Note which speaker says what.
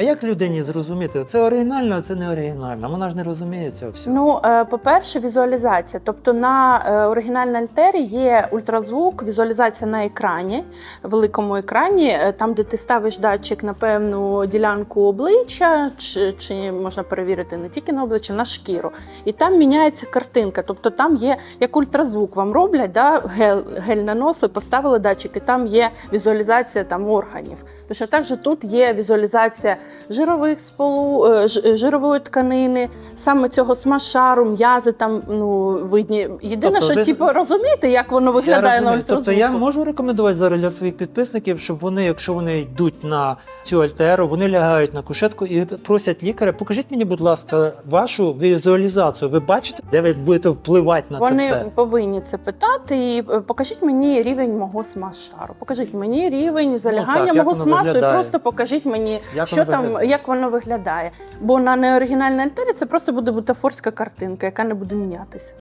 Speaker 1: А як людині зрозуміти, це оригінально, а це не оригінально? Вона ж не розуміє цього всього.
Speaker 2: Ну, е, по-перше, візуалізація. Тобто на е, оригінальній альтері є ультразвук, візуалізація на екрані, великому екрані, е, там, де ти ставиш датчик на певну ділянку обличчя, чи, чи можна перевірити не тільки на обличчя, на шкіру. І там міняється картинка. Тобто там є як ультразвук вам роблять, да, гель, гель нанесли, поставили датчик, і там є візуалізація там органів. Точно так же тут є візуалізація жирових сполу, е, жирової тканини, саме цього смашару, м'язи там ну видні. Єдине,
Speaker 1: Тобто
Speaker 2: що
Speaker 1: ви-
Speaker 2: типу розуміти, як воно виглядає на
Speaker 1: розумію.
Speaker 2: ультразвуку.
Speaker 1: Тобто я можу рекомендувати зараз для своїх підписників, щоб вони, якщо вони йдуть на цю альтеру, вони лягають на кушетку і просять лікаря, покажіть мені, будь ласка, вашу візуалізацію. Ви бачите, де ви будете впливати на
Speaker 2: Вони
Speaker 1: це все?
Speaker 2: повинні це питати. І е, покажіть мені рівень мого смашару. Покажіть мені рівень залягання
Speaker 1: Ну так,
Speaker 2: мого смасу, і просто покажіть мені,
Speaker 1: Як
Speaker 2: що
Speaker 1: воно
Speaker 2: там, як воно виглядає. Бо на неоригінальній альтері це просто буде бутафорська картинка, яка не буде мінятися.